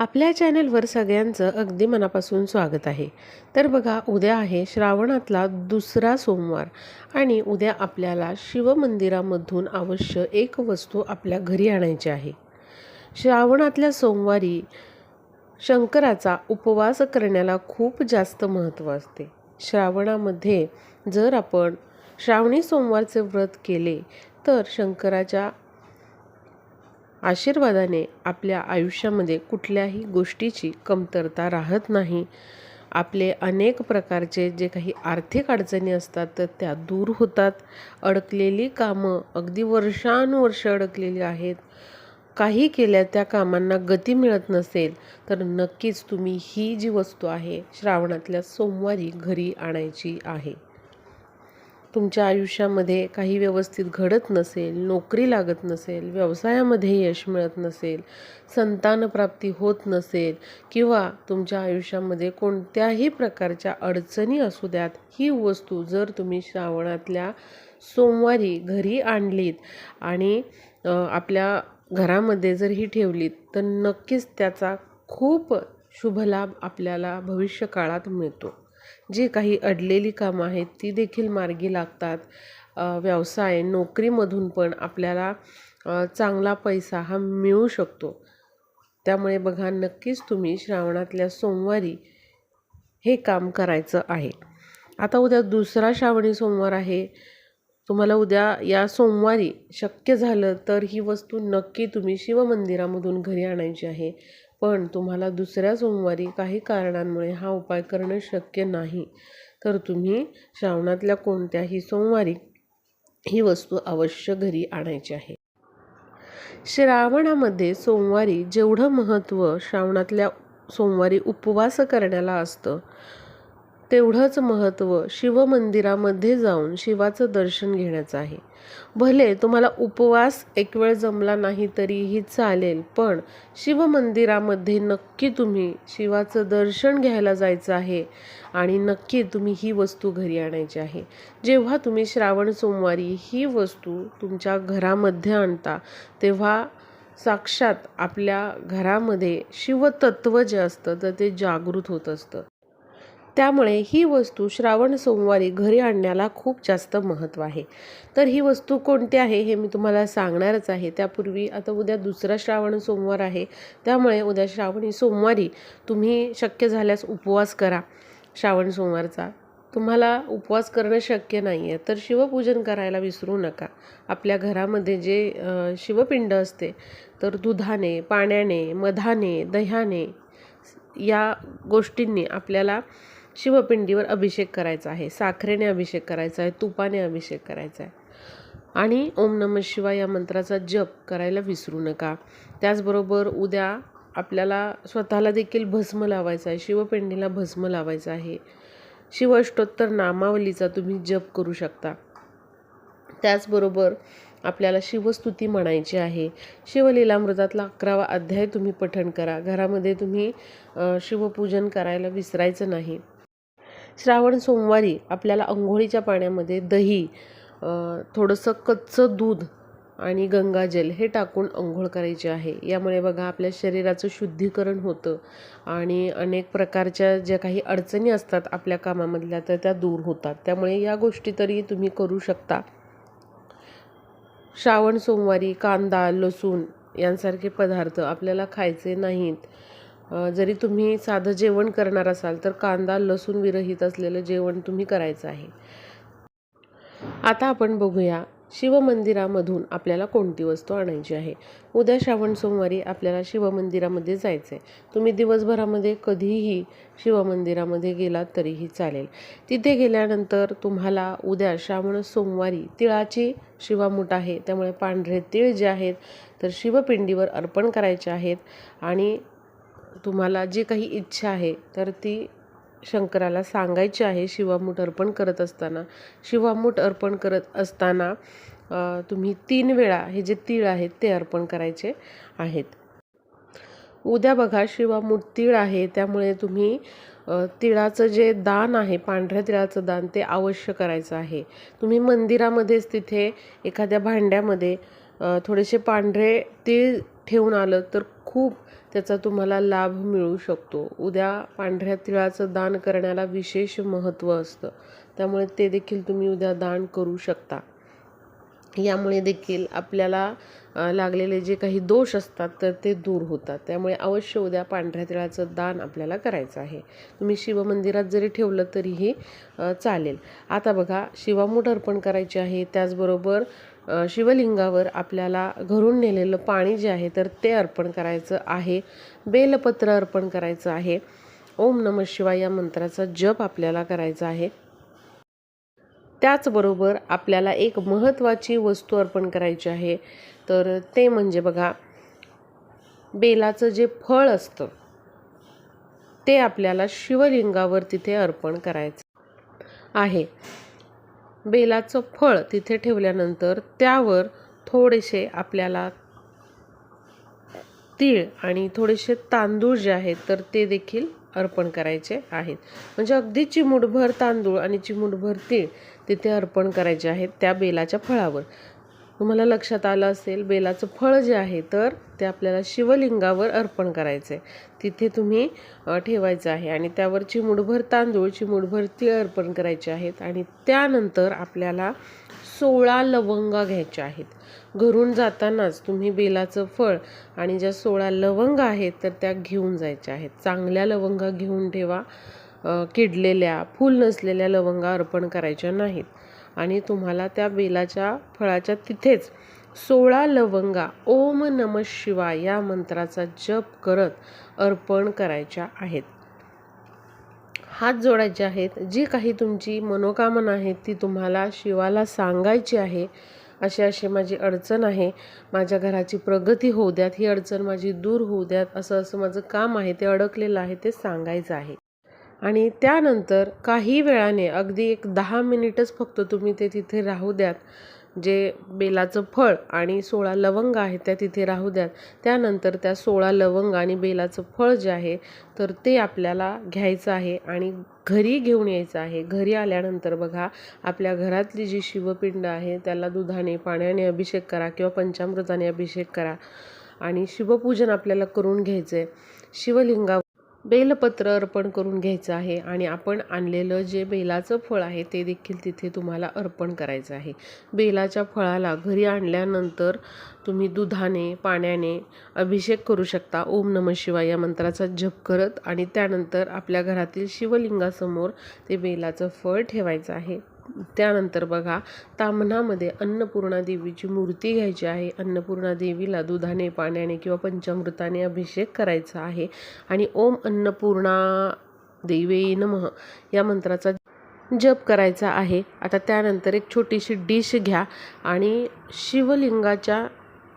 आपल्या चॅनेलवर सगळ्यांचं अगदी मनापासून स्वागत आहे. तर बघा उद्या आहे श्रावणातला दुसरा सोमवार आणि उद्या आपल्याला शिवमंदिरामधून अवश्य एक वस्तू आपल्या घरी आणायची आहे. श्रावणातल्या सोमवारी शंकराचा उपवास करण्याला खूप जास्त महत्त्व असते. श्रावणामध्ये जर आपण श्रावणी सोमवारचे व्रत केले तर शंकराच्या आशीर्वादाने आपल्या आयुष्यामध्ये कुठल्याही गोष्टीची कमतरता राहत नाही. आपले अनेक प्रकारचे जे काही आर्थिक अडचणी असतात तर त्या दूर होतात. अडकलेली कामं अगदी वर्षानुवर्ष अडकलेली आहेत. काही केल्या त्या कामांना गती मिळत नसेल तर नक्कीच तुम्ही ही जी वस्तू आहे श्रावणातल्या सोमवारी घरी आणायची आहे. तुमच्या आयुष्यामध्ये काही व्यवस्थित घडत नसेल नोकरी लागत नसेल व्यवसायामध्ये यश मिळत नसेल संतानप्राप्ती होत नसेल किंवा तुमच्या आयुष्यामध्ये कोणत्याही प्रकारच्या अडचणी असू द्यात ही वस्तू जर तुम्ही श्रावणातल्या सोमवारी घरी आणलीत आणि आपल्या घरामध्ये जर ही ठेवलीत तर नक्कीच त्याचा खूप शुभलाभ आपल्याला भविष्यकाळात मिळतो. जी काही अडलेली कामं आहेत ती देखील मार्गी लागतात. व्यवसाय नोकरीमधून पण आपल्याला चांगला पैसा हा मिळू शकतो. त्यामुळे बघा नक्कीच तुम्ही श्रावणातल्या सोमवारी हे काम करायचं आहे. आता उद्या दुसरा श्रावणी सोमवार आहे. तुम्हाला उद्या या सोमवारी शक्य झालं तर ही वस्तू नक्की तुम्ही शिवमंदिरामधून घरी आणायची आहे. पण तुम्हाला दुसऱ्या सोमवारी काही कारणांमुळे हा उपाय करणं शक्य नाही. तर तुम्ही श्रावणातल्या कोणत्याही सोमवारी ही वस्तू अवश्य घरी आणायची आहे. श्रावणामध्ये सोमवारी जेवढं महत्त्व श्रावणातल्या सोमवारी उपवास करण्याला असतं तेवढंच महत्त्व शिवमंदिरामध्ये जाऊन शिवाचं दर्शन घेण्याचं आहे. भले तुम्हाला उपवास एक वेळ जमला नाही तरीही चालेल पण शिवमंदिरामध्ये नक्की तुम्ही शिवाचं दर्शन घ्यायला जायचं आहे आणि नक्की तुम्ही ही वस्तू घरी आणायची आहे. जेव्हा तुम्ही श्रावण सोमवारी ही वस्तू तुमच्या घरामध्ये आणता तेव्हा साक्षात आपल्या घरामध्ये शिवतत्व जे असतं तर ते जागृत होत असतं. त्यामुळे ही वस्तू श्रावण सोमवारी घरी आणण्याला खूप जास्त महत्त्व आहे. तर ही वस्तू कोणती आहे हे मी तुम्हाला सांगणारच आहे. त्यापूर्वी आता उद्या दुसरा श्रावण सोमवार आहे. त्यामुळे उद्या श्रावणी सोमवारी तुम्ही शक्य झाल्यास उपवास करा श्रावण सोमवारचा. तुम्हाला उपवास करणं शक्य नाही आहे तर शिवपूजन करायला विसरू नका. आपल्या घरामध्ये जे शिवपिंड असते तर दुधाने पाण्याने मधाने दह्याने या गोष्टींनी आपल्याला शिवपिंडीवर अभिषेक करायचा आहे साखरेने अभिषेक करायचा आहे तुपाने अभिषेक करायचा आहे. आणि ओम नम शिवा या मंत्राचा जप करायला विसरू नका. त्याचबरोबर उद्या आपल्याला स्वतःला देखील भस्म लावायचा आहे शिवपिंडीला भस्म लावायचा आहे. शिवअष्टोत्तर नामावलीचा तुम्ही जप करू शकता. त्याचबरोबर आपल्याला शिवस्तुती म्हणायची आहे. शिवलीलामृतातला अकरावा अध्याय तुम्ही पठण करा. घरामध्ये तुम्ही शिवपूजन करायला विसरायचं नाही. श्रावण सोमवारी आपल्याला अंघोळीच्या पाण्यामध्ये दही थोडंसं कच्चं दूध आणि गंगाजल हे टाकून अंघोळ करायचे आहे. यामुळे बघा आपल्या शरीराचं शुद्धीकरण होतं आणि अनेक प्रकारच्या ज्या काही अडचणी असतात आपल्या कामामधल्या तर त्या दूर होतात. त्यामुळे या गोष्टी तरी तुम्ही करू शकता. श्रावण सोमवारी कांदा लसूण यांसारखे पदार्थ आपल्याला खायचे नाहीत. जरी तुम्ही साधं जेवण करणार असाल तर कांदा लसूण विरहित असलेलं जेवण तुम्ही करायचं आहे. आता आपण बघूया शिवमंदिरामधून आपल्याला कोणती वस्तू आणायची आहे? उद्या श्रावण सोमवारी आपल्याला शिवमंदिरामध्ये जायचं आहे तुम्ही दिवसभरामध्ये कधीही शिवमंदिरामध्ये गेलात तरीही चालेल. तिथे गेल्यानंतर तुम्हाला उद्या श्रावण सोमवारी तिळाची शिवामूठ आहे. त्यामुळे पांढरे तिळ जे आहेत तर शिवपिंडीवर अर्पण करायचे आहेत. आणि तुम्हाला जी काही इच्छा आहे तर ती शंकराला सांगायची आहे. शिवामूठ अर्पण करत असताना शिवामूठ अर्पण करत असताना तुम्ही तीन वेळा हे जे तीळ आहेत ते अर्पण करायचे आहेत. उद्या बघा शिवामूठ तीळ आहे त्यामुळे तुम्ही तिळाचं जे दान आहे पांढऱ्या तिळाचं दान ते अवश्य करायचं आहे. तुम्ही मंदिरामध्येच तिथे एखाद्या भांड्यामध्ये थोडेसे पांढरे तीळ ठेवून आलं तर खूप त्याचा तुम्हाला लाभ मिळू शकतो. उद्या पांढऱ्या तिळाचं दान करण्याला विशेष महत्त्व असतं. त्यामुळे ते देखील तुम्ही उद्या दान करू शकता. यामुळे देखील आपल्याला लागलेले जे काही दोष असतात तर ते दूर होतात. त्यामुळे अवश्य उद्या पांढऱ्या तिळाचं दान आपल्याला करायचं आहे. तुम्ही शिवमंदिरात जरी ठेवलं तरीही चालेल. आता बघा शिवामूठ अर्पण करायची आहे. त्याचबरोबर शिवलिंगावर आपल्याला घरून नेलेलं पाणी जे आहे तर ते अर्पण करायचं आहे. बेलपत्र अर्पण करायचं आहे. ओम नम शिवाय या मंत्राचा जप आपल्याला करायचा आहे. त्याचबरोबर आपल्याला एक महत्त्वाची वस्तू अर्पण करायची आहे. तर ते म्हणजे बघा बेलाचं जे फळ असतं ते आपल्याला शिवलिंगावर तिथे अर्पण करायचं आहे. बेलाचं फळ तिथे ठेवल्यानंतर त्यावर थोडेसे आपल्याला तीळ आणि थोडेसे तांदूळ जे आहेत तर ते देखील अर्पण करायचे आहेत. म्हणजे अगदी चिमूटभर तांदूळ आणि चिमूटभर तीळ तिथे अर्पण करायचे आहेत त्या बेलाच्या फळावर. तुम्हाला लक्षात आलं असेल बेलाचं फळ जे आहे तर ते आपल्याला शिवलिंगावर अर्पण करायचं आहे तिथे तुम्ही ठेवायचं आहे आणि त्यावर चिमुडभर तांदूळ चिमुडभर तीळ अर्पण करायचे आहेत आणि त्यानंतर आपल्याला सोळा लवंगा घ्यायच्या आहेत. घरून जातानाच तुम्ही बेलाचं फळ आणि ज्या सोळा लवंग आहेत तर त्या घेऊन जायच्या आहेत. चांगल्या लवंगा घेऊन ठेवा. किडलेल्या फूल नसलेल्या लवंगा अर्पण करायच्या नाहीत. आणि तुम्हाला त्या बेलाच्या फळाच्या तिथेच सोळा लवंगा ओम नम शिवाय या मंत्राचा जप करत अर्पण करायच्या आहेत. हात जोडायचे आहेत. जी काही तुमची मनोकामना आहे ती तुम्हाला शिवाला सांगायची आहे अशी अशी माझी अडचण आहे. माझ्या घराची प्रगती होऊ द्यात ही अडचण माझी दूर होऊ द्यात असं असं माझं काम आहे ते अडकलेलं आहे ते सांगायचं आहे. आणि त्यानंतर काही वेळाने अगदी एक दहा मिनिटच फक्त तुम्ही ते तिथे राहू द्यात. जे बेलाचं फळ आणि सोळा लवंग आहेत त्या तिथे राहू द्यात. त्यानंतर त्या सोळा लवंग आणि बेलाचं फळ जे आहे तर ते आपल्याला घ्यायचं आहे आणि घरी घेऊन यायचं आहे. घरी आल्यानंतर बघा आपल्या घरातली जी शिवपिंड आहे त्याला दुधाने पाण्याने अभिषेक करा किंवा पंचामृताने अभिषेक करा आणि शिवपूजन आपल्याला करून घ्यायचं आहे शिवलिंगा बेलपत्र अर्पण करून घ्यायचं आहे आणि आपण आणलेलं जे बेलाचं फळ आहे ते देखील तिथे तुम्हाला अर्पण करायचं आहे. बेलाच्या फळाला घरी आणल्यानंतर तुम्ही दुधाने पाण्याने अभिषेक करू शकता. ओम नम शिवाय या मंत्राचा जप करत आणि त्यानंतर आपल्या घरातील शिवलिंगासमोर ते बेलाचं फळ ठेवायचं आहे. त्यानंतर बघा तामनामध्ये अन्नपूर्णा देवीची मूर्ती घ्यायची आहे. अन्नपूर्णा देवीला दुधाने पाण्याने किंवा पंचामृताने अभिषेक करायचा आहे. आणि ओम अन्नपूर्णा देवे नमः या मंत्राचा जप करायचा आहे. आता त्यानंतर एक छोटीशी डिश घ्या आणि शिवलिंगाच्या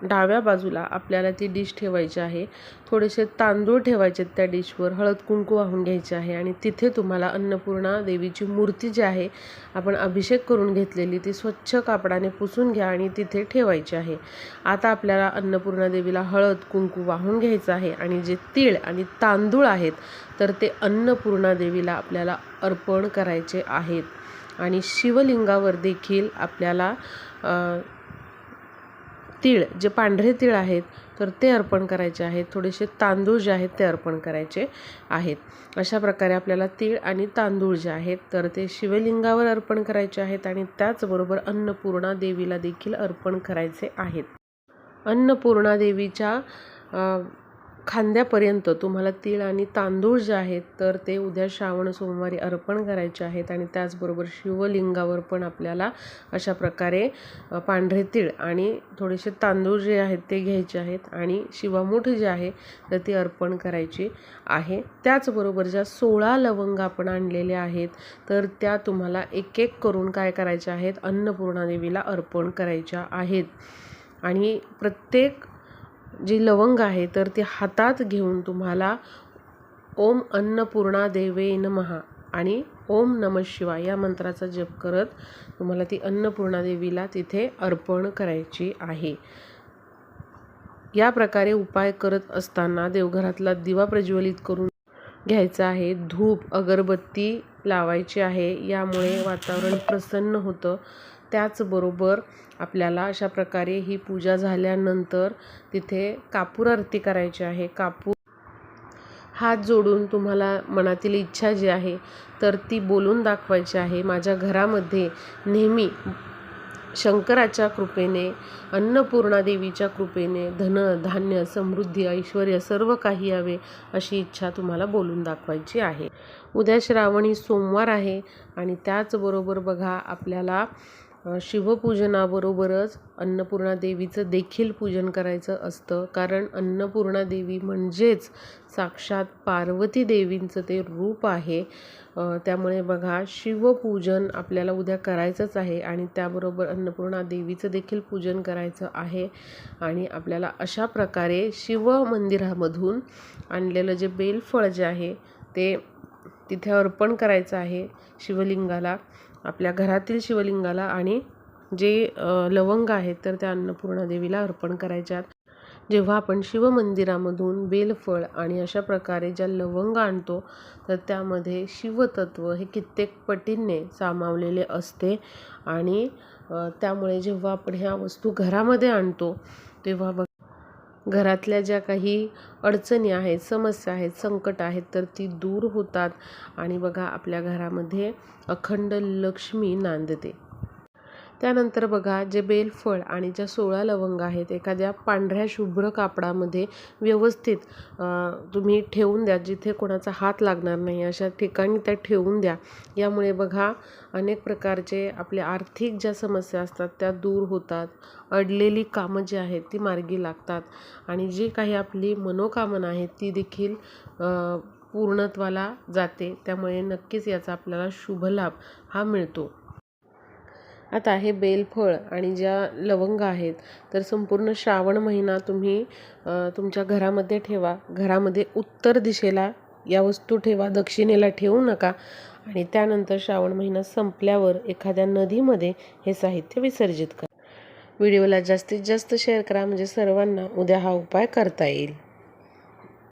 डाव्या बाजूला आपल्याला ती डिश ठेवायची आहे. थोडेसे तांदूळ ठेवायचे त्या डिशवर हळद कुंकू वाहून घ्यायचे आहे आणि तिथे तुम्हाला अन्नपूर्णा देवीची मूर्ती जी आहे आपण अभिषेक करून घेतलेली ती स्वच्छ कापडाने पुसून घ्या आणि तिथे ठेवायची आहे. आता आपल्याला अन्नपूर्णा देवीला हळद कुंकू वाहून घ्यायचं आहे आणि जे तीळ आणि तांदूळ आहेत तर ते अन्नपूर्णा देवीला आपल्याला अर्पण करायचे आहेत. आणि शिवलिंगावर देखील आपल्याला तीळ जे पांढरे तीळ आहेत तर ते अर्पण करायचे आहेत. थोडेसे तांदूळ जे आहेत ते अर्पण करायचे आहेत. अशा प्रकारे आपल्याला तीळ आणि तांदूळ जे आहेत तर ते शिवलिंगावर अर्पण करायचे आहेत आणि त्याचबरोबर अन्नपूर्णा देवीला देखील अर्पण करायचे आहेत. अन्नपूर्णा देवीच्या खांद्यापर्यंत तुम्हाला तीळ आणि तांदूळ जे आहेत तर ते उद्या श्रावण सोमवारी अर्पण करायचे आहेत आणि त्याचबरोबर शिवलिंगावर पण आपल्याला अशा प्रकारे पांढरे तीळ आणि थोडेसे तांदूळ जे आहेत ते घ्यायचे आहेत आणि शिवामूठ जे आहे तर ती अर्पण करायची आहे. त्याचबरोबर ज्या सोळा लवंग आपण आणलेल्या आहेत तर त्या तुम्हाला एक एक करून काय करायच्या आहेत अन्नपूर्णा देवीला अर्पण करायच्या आहेत. आणि प्रत्येक जी लवंग आहे तर ती हातात घेऊन तुम्हाला ओम अन्नपूर्णा देवे नमहा आणि ओम नम शिवाय या मंत्राचा जप करत तुम्हाला ती अन्नपूर्णा देवीला तिथे अर्पण करायची आहे. या प्रकारे उपाय करत असताना देवघरातला दिवा प्रज्वलित करून घ्यायचा आहे. धूप अगरबत्ती लावायची आहे. यामुळे वातावरण प्रसन्न होतं. त्याचबरोबर आपल्याला अशा प्रकारे ही पूजा झाल्यानंतर तिथे कापूर आरती करायची आहे. कापूर हात जोडून तुम्हाला मनातील इच्छा जी आहे तर ती बोलून दाखवायची आहे. माझ्या घरामध्ये नेहमी शंकराच्या कृपेने अन्नपूर्णा देवीच्या कृपेने धन धान्य समृद्धी ऐश्वर सर्व काही यावे अशी इच्छा तुम्हाला बोलून दाखवायची आहे. उद्या श्रावणी सोमवार आहे आणि त्याचबरोबर बघा आपल्याला शिवपूजनाबरोबरच अन्नपूर्णा देवीचं देखील पूजन करायचं असतं. कारण अन्नपूर्णा देवी म्हणजेच साक्षात पार्वती देवींचं ते रूप आहे. त्यामुळे बघा शिवपूजन आपल्याला उद्या करायचंच आहे आणि त्याबरोबर अन्नपूर्णा देवीचं देखील पूजन करायचं आहे. आणि आपल्याला अशा प्रकारे शिव मंदिरामधून आणलेलं जे बेलफळ जे आहे ते तिथे अर्पण करायचं आहे शिवलिंगाला. आपल्या घरातील शिवलिंगाला आणि जे लवंग आहेत तर त्या अन्नपूर्णा देवीला अर्पण करायच्यात. जेव्हा आपण शिवमंदिरामधून बेलफळ आणि अशा प्रकारे ज्या लवंग आणतो तर त्यामध्ये शिवतत्व हे कित्येक पटींनी सामावलेले असते. आणि त्यामुळे जेव्हा आपण ह्या वस्तू घरामध्ये आणतो तेव्हा बघ घरातल्या ज्या काही अडचणी आहेत समस्या आहेत संकट आहेत तर ती दूर होतात. आणि बघा आपल्या घरामध्ये अखंड लक्ष्मी नांदते. त्यानंतर बघा जे बेलफळ आणि ज्या सोळा लवंग आहेत एखाद्या पांढऱ्या शुभ्र कापडामध्ये व्यवस्थित तुम्ही ठेवून द्या जिथे कोणाचा हात लागणार नाही अशा ठिकाणी त्या ठेवून द्या. यामुळे बघा अनेक प्रकारचे आपल्या आर्थिक ज्या समस्या असतात त्या दूर होतात. अडलेली कामं जी आहेत ती मार्गी लागतात. आणि जी काही आपली मनोकामना आहेत ती देखील पूर्णत्वाला जाते. त्यामुळे नक्कीच याचा आपल्याला शुभ लाभ हा मिळतो. आता हे बेलफळ आणि ज्या लवंग आहेत तर संपूर्ण श्रावण महिना तुम्ही तुमच्या घरामध्ये ठेवा. घरामध्ये उत्तर दिशेला या वस्तू ठेवा दक्षिणेला ठेवू नका. आणि त्यानंतर श्रावण महिना संपल्यावर एखाद्या नदीमध्ये हे साहित्य विसर्जित करा. व्हिडिओला जास्तीत जास्त शेअर करा म्हणजे सर्वांना उद्या हा उपाय करता येईल.